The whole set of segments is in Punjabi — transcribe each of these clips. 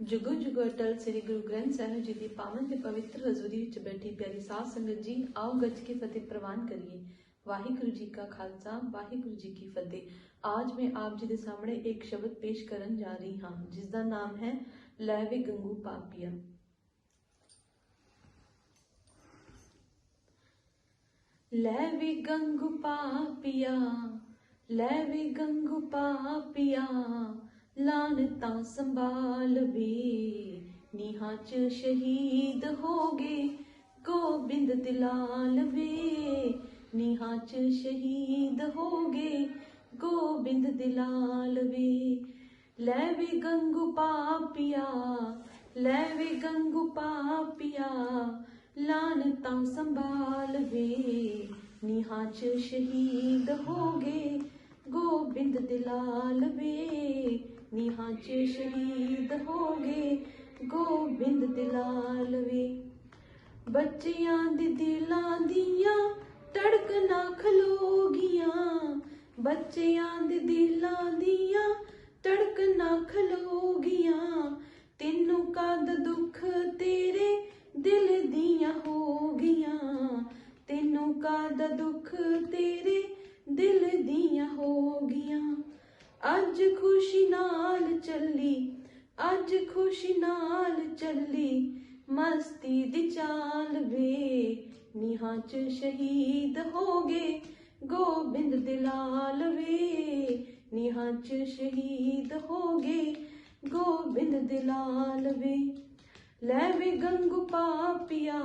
ਜੁਗੋ ਜੁਗੋ ਅਟਲ ਸ੍ਰੀ ਗੁਰੂ ਗ੍ਰੰਥ ਸਾਹਿਬ ਜੀ ਦੀ ਪਾਵਨ ਤੇ ਪਵਿੱਤਰ ਹਜ਼ੂਰੀ ਵਿੱਚ ਬੈਠੀ ਪਿਆਰੀ ਸਾਧ ਸੰਗਤ ਜੀ, ਆਓ ਗੱਜ ਕੇ ਫਤਿਹ ਪ੍ਰਵਾਨ ਕਰੀਏ। ਵਾਹਿਗੁਰੂ ਜੀ ਕਾ ਖਾਲਸਾ, ਵਾਹਿਗੁਰੂ ਜੀ ਕੀ ਫਤਿਹ। ਅੱਜ ਮੈਂ ਆਪ ਜੀ ਦੇ ਸਾਹਮਣੇ ਇੱਕ ਸ਼ਬਦ ਪੇਸ਼ ਕਰਨ ਜਾ ਰਹੀ ਹਾਂ, ਜਿਸ ਦਾ ਨਾਮ ਹੈ, ਲੈ ਵੇ ਗੰਗੂ ਪਾਪੀਆ। ਲੈ ਵੀ ਗੰਗੂ ਪਾਪੀਆ, ਲੈ ਵੇ ਗੰਗੂ ਪਾਪੀਆ ਲਾਨਤਾਂ ਸੰਭਾਲ ਵੇ। ਨੀਹਾਂ ਚ ਸ਼ਹੀਦ ਹੋ ਗਏ ਗੋਬਿੰਦ ਦਿਲਾਲ ਵੇ। ਨੀਹਾਂ ਚ ਸ਼ਹੀਦ ਹੋ ਗਏ ਗੋਬਿੰਦ ਦਿਲਾਲ ਵੇ। ਲੈ ਵੇ ਗੰਗੂ ਪਾਪਿਆ, ਲੈ ਵੇ ਗੰਗੂ ਲਾਨ ਤਾਂ ਸੰਭਾਲ ਵੇ। ਨੀਹਾਂ ਚ ਸ਼ਹੀਦ ਹੋ ਗਏ ਗੋਬਿੰਦ ਦਿਲਾਲ ਵੇ। ਨੀਹਾਂ ਚ ਸ਼ਹੀਦ ਹੋ ਗਏ ਗੋਬਿੰਦ ਦਿਲਾਲ ਵੇ। ਬੱਚਿਆਂ ਦੇ ਦਿਲਾਂ ਦੀਆਂ ਧੜਕਣਾ ਖਲੋ ਗਈਆਂ। ਬੱਚਿਆਂ ਦੇ ਦਿਲਾਂ ਦੀਆਂ ਧੜਕਣਾ ਖਲੋ ਗਈਆਂ। ਤੈਨੂੰ ਕਦ ਦੁੱਖ ਤੇਰੇ ਦਿਲ ਦੀਆਂ ਹੋ ਗੀਆਂ ਤੈਨੂੰ ਕਦ ਦੁੱਖ ਤੇਰੇ ਦਿਲ ਦੀਆਂ ਹੋ ਗੀਆਂ ਅੱਜ ਖੁਸ਼ ਨਾਲ ਚੱਲੀ, ਅੱਜ ਖੁਸ਼ੀ ਨਾਲ ਚੱਲੀ, ਮਸਤੀ ਦੀ ਚਾਲ ਵੇ। ਨੀਹਾਂ ਚ ਸ਼ਹੀਦ ਹੋ ਗਏ ਗੋਬਿੰਦ ਦਿਲਾਲ ਵੇ। ਨੀਹਾਂ ਚ ਸ਼ਹੀਦ ਹੋ ਗਏ ਗੋਬਿੰਦ ਦਿਲਾਲ ਵੇ। ਲੈ ਵੇ ਗੰਗੂ ਪਾਪੀਆ,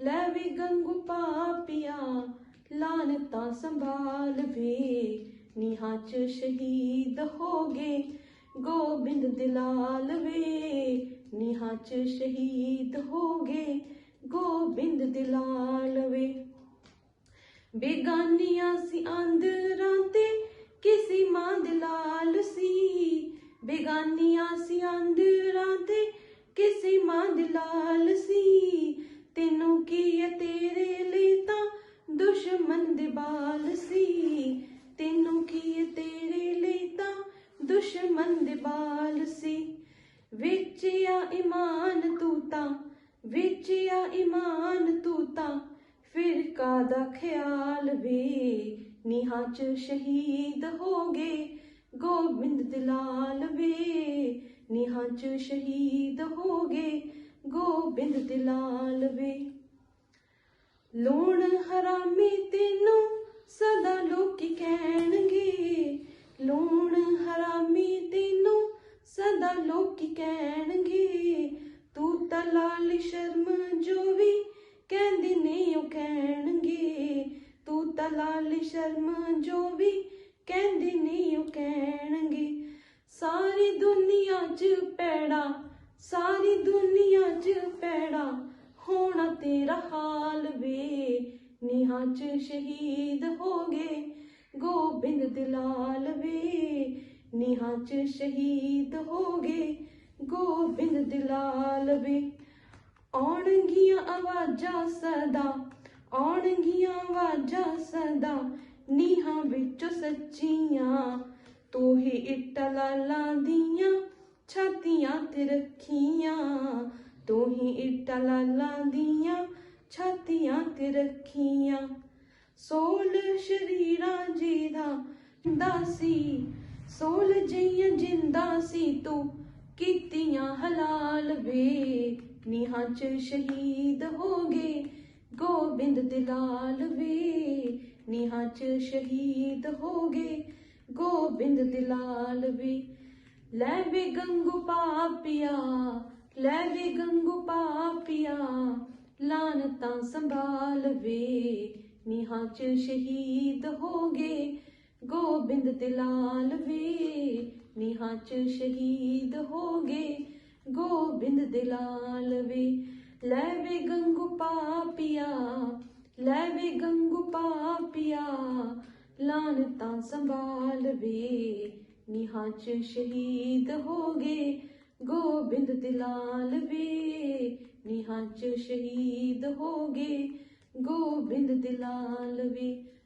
ਲੈ ਵੇ ਗੰਗੂ ਪਾਪੀਆ ਲਾਨਤਾਂ ਸੰਭਾਲ ਵੇ। ਨੀਹਾਂ ਚ ਸ਼ਹੀਦ ਹੋ ਗਏ, ਗੋਬਿੰਦ ਦਿਲਾਲ ਵੇ। ਨੀਹਾਂ ਚ ਸ਼ਹੀਦ ਹੋ ਗਏ, ਗੋਬਿੰਦ ਦਿਲਾਲ ਵੇ। ਬੇਗਾਨੀਆਂ ਸੀ ਆਂਦਰਾਂ ਤੇ, ਕਿਸੇ ਮਾਂ ਦੇ ਲਾਲ ਸੀ। ਬੇਗਾਨੀਆਂ ਸੀ ਆਂਦਰਾਂ ਤੇ, ਕਿਸੇ ਮਾਂ ਦੇ ਲਾਲ ਸੀ। ਤੈਨੂੰ ਕੀ ਹੈ ਤੇਰੇ ਲਈ ਤਾਂ ਦੁਸ਼ਮਣ ਦੇ ਬਾਲ ਸੀ। ਵਿੱਚ ਇਮਾਨ ਤੂੰ ਤਾਂ, ਵਿੱਚ ਆ ਇਮਾਨ ਤੂੰ ਤਾਂ, ਫਿਰ ਕਾਦਾ ਖਿਆਲ ਵੇ? ਨੀਹਾਂ ਚ ਸ਼ਹੀਦ ਹੋ ਗਏ ਗੋਬਿੰਦ ਦਿਲਾਲ ਵੇ। ਨੀਹਾਂ ਚ ਸ਼ਹੀਦ ਹੋ ਗਏ ਗੋਬਿੰਦ ਦਿਲਾਲ ਵੇ। ਲੂਣ ਹਰਾਮੀ ਤੈਨੂੰ ਸਦਾ ਲੋਕੀ ਕਹਿਣਗੇ। ਲੂਣ ਹਰਾਮੀ ਤੈਨੂੰ ਸਦਾ ਲੋਕੀ ਕਹਿਣਗੇ, ਤੂੰ ਤਾਂ ਲਾਲ ਸ਼ਰਮ ਜੋ ਵੀ ਕਹਿੰਦੀ ਨੇ ਉਹ ਕਹਿਣਗੇ। ਤੂੰ ਤਾਂ ਲਾਲ ਸ਼ਰਮ ਜੋ ਵੀ ਕਹਿੰਦੀ ਨੇ ਉਹ ਕਹਿਣਗੇ। ਸਾਰੀ ਦੁਨੀਆ 'ਚ ਪੈੜਾ, ਸਾਰੀ ਦੁਨੀਆ 'ਚ ਪੈੜਾ, ਹੋਣਾ ਤੇਰਾ ਹਾਲ ਵੇ। ਨੀਹਾਂ 'ਚ ਸ਼ਹੀਦ ਹੋ ਗਏ, ਗੋਬਿੰਦ ਦਿਲਾਲ ਵੇ। ਨੀਹਾਂ 'ਚ ਸ਼ਹੀਦ ਹੋ ਗਏ, ਗੋਬਿੰਦ ਦਿਲਾਲ ਵੇ। ਆਉਣਗੀਆਂ ਆਵਾਜ਼ਾਂ ਸਦਾ, ਆਉਣਗੀਆਂ ਆਵਾਜ਼ਾਂ ਸਦਾ, ਨੀਹਾਂ ਵਿੱਚੋਂ ਸੱਚੀਆਂ ਤੂੰ ਹੀ ਇੱਟ ਦੀਆਂ, ਛਾਤੀਆਂ ਤੇ ਰੱਖੀਆਂ। ਤੂੰ ਹੀ ਇੱਟ ਲਾਲਾਂ ਦੀਆਂ, ਛਾਤੀਆਂ ਤੇ ਰੱਖੀਆਂ। ਸੋਲ ਸ਼ਰੀਰਾਂ ਜੀ ਦਾ ਦਾਸੀ ਸੋਲ ਜਈਆਂ ਜਿੰਦਾ ਸੀ ਤੂੰ, ਕੀਤੀਆਂ ਹਲਾਲ ਵੇ ਨੀਹਾਂ ਚ ਸ਼ਹੀਦ ਹੋ ਗਏ, ਗੋਬਿੰਦ ਦਿਲਾਲ ਵੇ ਨੀਹਾਂ ਚ ਸ਼ਹੀਦ ਹੋ ਗਏ, ਗੋਬਿੰਦ ਦਿਲਾਲ ਵੇ ਲੈ ਵੇ ਗੰਗੂ ਪਾਪਿਆ, ਲੈ ਵੇ ਗੰਗੂ ਪਾਪਿਆ, ਲਾਨਤਾਂ ਸੰਭਾਲ ਵੇ ਨੀਹਾਂ ਚ ਸ਼ਹੀਦ ਹੋ ਗਏ ਗੋਬਿੰਦ ਦਿਲਾਲ ਵੇ, ਨੀਹਾਂ ਚ ਸ਼ਹੀਦ ਹੋ ਗਏ। ਗੋਬਿੰਦ ਦਿਲਾਲ ਵੇ, ਲੈ ਵੇ ਗੰਗੂ ਪਾਪੀਆ, ਲੈ ਵੇ ਗੰਗੂ ਪਾਪੀਆ ਲਾਨਤਾਂ ਸੰਭਾਲ ਵੇ, ਨੀਹਾਂ ਚ ਸ਼ਹੀਦ ਹੋ ਗਏ। ਗੋਬਿੰਦ ਦਿਲਾਲ ਵੇ, ਨੀਹਾਂ ਚ ਸ਼ਹੀਦ ਹੋ ਗਏ। ਗੋਬਿੰਦ ਦਿਲਾਲ ਵੇ